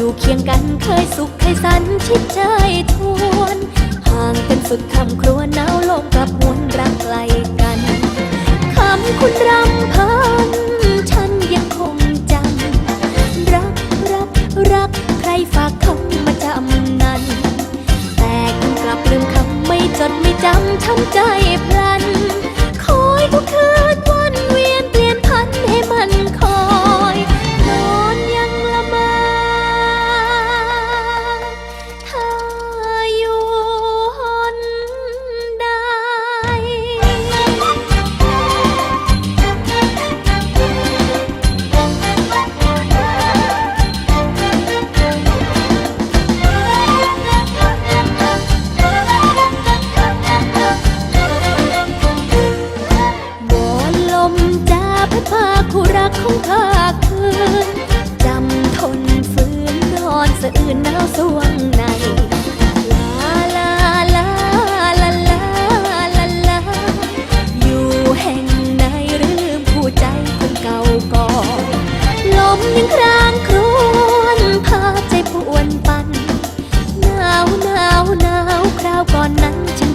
อยู่เคียงกันเคยสุขเคยสันชิดใจทวน ห่างกันสุดคำครัวหนาวลมกลับวนรักไกลกันคำคุณรำาวก่อนนั้น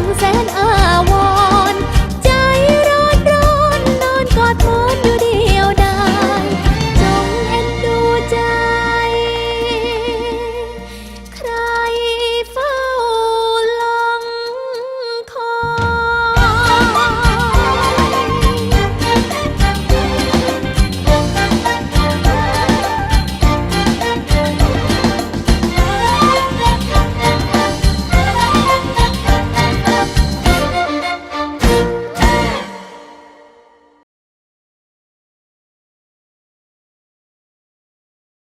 มแสนอาวร